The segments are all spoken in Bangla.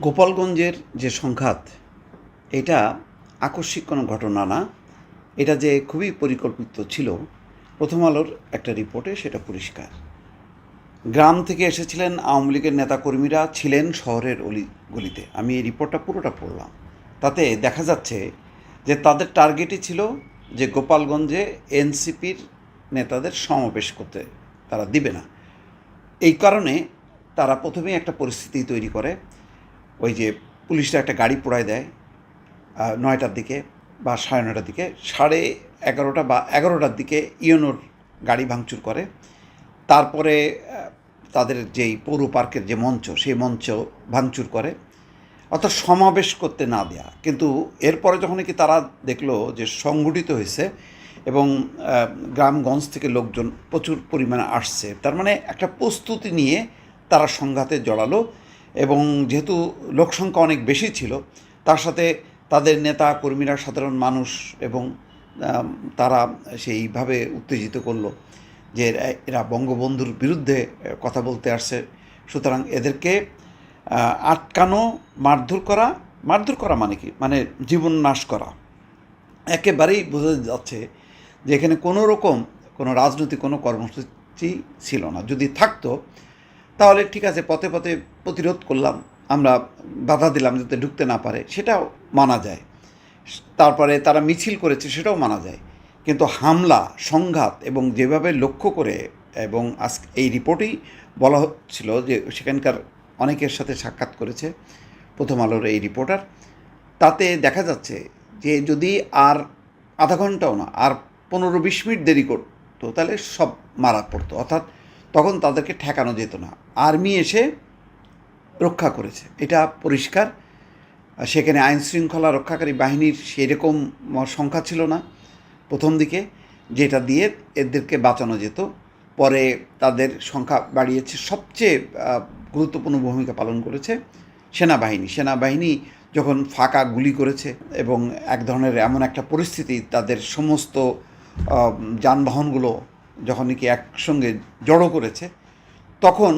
গোপালগঞ্জের যে সংঘাত, এটা আকস্মিক কোনো ঘটনা না। এটা যে খুবই পরিকল্পিত ছিল, প্রথম আলোর একটা রিপোর্টে সেটা পরিষ্কার। গ্রাম থেকে এসেছিলেন আওয়ামী লীগের নেতাকর্মীরা, ছিলেন শহরের অলি গলিতে। আমি এই রিপোর্টটা পুরোটা পড়লাম। তাতে দেখা যাচ্ছে যে তাদের টার্গেটই ছিল যে গোপালগঞ্জে এনসিপির নেতাদের সমাবেশ করতে তারা দিবে না। এই কারণে তারা প্রথমেই একটা পরিস্থিতি তৈরি করে। ওই যে পুলিশরা একটা গাড়ি পোড়ায় দেয় নয়টার দিকে বা সাড়ে নয়টার দিকে, সাড়ে এগারোটা বা এগারোটার দিকে ইয়নোর গাড়ি ভাঙচুর করে। তারপরে তাদের যেই পৌর পার্কের যে মঞ্চ, সেই মঞ্চ ভাঙচুর করে। অর্থাৎ সমাবেশ করতে না দেয়া। কিন্তু এরপরে যখন কি তারা দেখল যে সংগঠিত হয়েছে এবং গ্রামগঞ্জ থেকে লোকজন প্রচুর পরিমাণে আসছে, তার মানে একটা প্রস্তুতি নিয়ে তারা সংঘাতে জড়ালো। এবং যেহেতু লোকসংখ্যা অনেক বেশি ছিল, তার সাথে তাদের নেতা কর্মীরা, সাধারণ মানুষ এবং তারা সেইভাবে উত্তেজিত করল যে এরা- বঙ্গবন্ধুর বিরুদ্ধে কথা বলতে আসছে। সুতরাং এদেরকে আটকানো, মারধর করা মারধর করা মানে কি? মানে জীবন নাশ করা। একেবারেই বোঝা যাচ্ছে যে এখানে কোনো রকম কোনো রাজনৈতিক কোনো কর্মসূচি ছিল না। যদি থাকতো তাহলে ঠিক আছে, পথে পথে প্রতিরোধ করলাম, আমরা বাধা দিলাম যাতে ঢুকতে না পারে, সেটাও মানা যায়। তারপরে তারা মিছিল করেছে, সেটাও মানা যায়। কিন্তু হামলা, সংঘাত এবং যেভাবে লক্ষ্য করে এবং আজ এই রিপোর্টেই বলা হচ্ছিল যে সেখানকার অনেকের সাথে সাক্ষাৎ করেছে প্রথম আলোর এই রিপোর্টার, তাতে দেখা যাচ্ছে যে যদি আর আধা ঘন্টাও না, আর পনেরো বিশ মিনিট দেরি করতো, তাহলে সব মারা পড়তো। অর্থাৎ তখন তাদেরকে ঠেকানো যেত না। আর্মি এসে রক্ষা করেছে। এটা পরিষ্কার। সেখানে আইন শৃঙ্খলা রক্ষাকারী বাহিনীর সেরকম সংখ্যা ছিল না প্রথম দিকে। যেটা দিয়ে এদেরকে বাঁচানো যেত। পরে তাদের সংখ্যা বাড়িয়েছে। সবচেয়ে গুরুত্বপূর্ণ ভূমিকা পালন করেছে সেনাবাহিনী। সেনাবাহিনী যখন ফাঁকা গুলি করেছে এবং এক ধরনের এমন একটা পরিস্থিতি, তাদের সমস্ত যানবাহনগুলো যখন নাকি একসঙ্গে জড়ো করেছে, তখন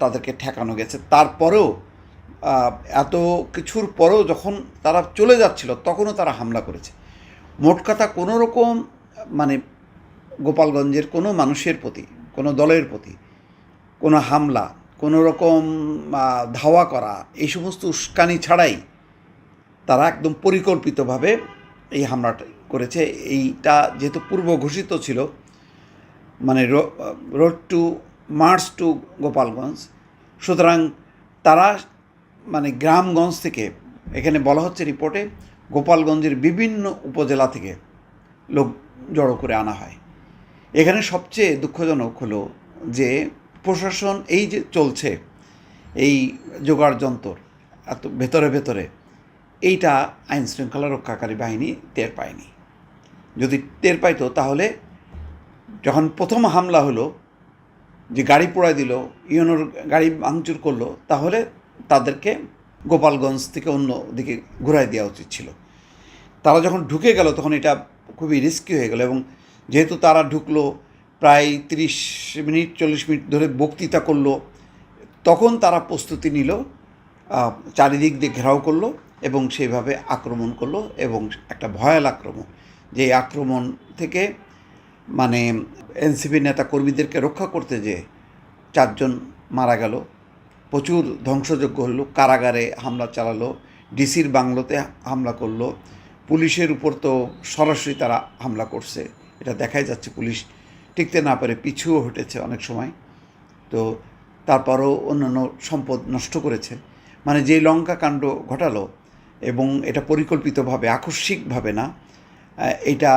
তাদেরকে ঠেকানো গেছে। তারপরেও এত কিছুর পরেও যখন তারা চলে যাচ্ছিল, তখনও তারা হামলা করেছে। মোট কথা কোনো রকম মানে গোপালগঞ্জের কোনো মানুষের প্রতি, কোনো দলের প্রতি কোনো হামলা কোনো রকম ধাওয়া করা, এই সমস্ত উস্কানি ছাড়াই তারা একদম পরিকল্পিতভাবে এই হামলাটা করেছে। এইটা যেহেতু পূর্ব ঘোষিত ছিল মানে road to march to Gopalganj. সুতরাং তারা মানে গ্রামগঞ্জ থেকে এখানে বলা হচ্ছে রিপোর্টে গোপালগঞ্জের বিভিন্ন উপজেলা থেকে লোক জড়ো করে আনা হয়। এখানে সবচেয়ে দুঃখজনক হলো যে প্রশাসন এই যে চলছে, এই জোগাড় যন্ত্র, এত ভেতরে ভেতরে, এইটা আইন শৃঙ্খলা রক্ষাকারী বাহিনী টের পায়নি। যদি টের পাইতো তাহলে যখন প্রথম হামলা হলো, যে গাড়ি পোড়ায় দিল, ইউনোর গাড়ি ভাঙচুর করল, তাহলে তাদেরকে গোপালগঞ্জ থেকে অন্য দিকে ঘুরাই দেওয়া উচিত ছিল। তারা যখন ঢুকে গেল, তখন এটা খুবই রিস্কি হয়ে গেল এবং যেহেতু তারা ঢুকলো, প্রায় তিরিশ মিনিট, চল্লিশ মিনিট ধরে বক্তৃতা করল, তখন তারা প্রস্তুতি নিল চারিদিক দিয়ে ঘেরাও করল এবং সেইভাবে আক্রমণ করল এবং একটা ভয়াল আক্রমণ, যে আক্রমণ থেকে মানে এনসিপি নেতা কর্মীদেরকে রক্ষা করতে যে চারজন মারা গেল, প্রচুর ধ্বংসযোগ্য হলো, কারাগারে হামলা চালালো, ডিসির বাংলোতে হামলা করল, পুলিশের উপর তো সরাসরি তারা হামলা করছে, এটা দেখাই যাচ্ছে পুলিশ। টিকতে না পারে পিছুও হটেছে অনেক সময়। তো তারপরও অন্যান্য সম্পদ নষ্ট করেছে। মানে যে লঙ্কা কাণ্ড ঘটালো এবং এটা পরিকল্পিতভাবে, আকস্মিকভাবে না এটা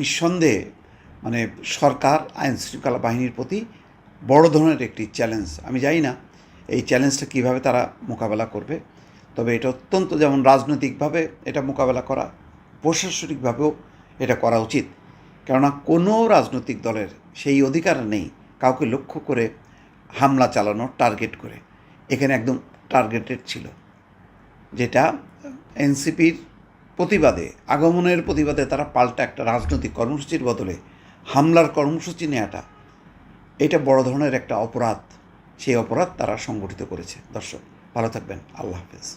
নিঃসন্দেহে মানে সরকার, আইন শৃঙ্খলা বাহিনীর প্রতি বড় ধরনের একটি চ্যালেঞ্জ আমি জানি না এই চ্যালেঞ্জটা কীভাবে তারা মোকাবেলা করবে, তবে এটা অত্যন্ত যেমন রাজনৈতিকভাবে এটা মোকাবেলা করা, প্রশাসনিকভাবেও এটা করা উচিত। কেননা কোনো রাজনৈতিক দলের সেই অধিকার নেই কাউকে লক্ষ্য করে হামলা চালানো টার্গেট করে। এখানে একদম টার্গেটেড ছিল। যেটা এনসিপির প্রতিবাদে, আগমনের প্রতিবাদে তারা পাল্টা একটা রাজনৈতিক কর্মসূচির বদলে হামলার কর্মসূচি নেওয়াটা এটা বড় ধরনের একটা অপরাধ। সেই অপরাধ তারা সংগঠিত করেছে। দর্শক, ভালো থাকবেন। আল্লাহ হাফেজ।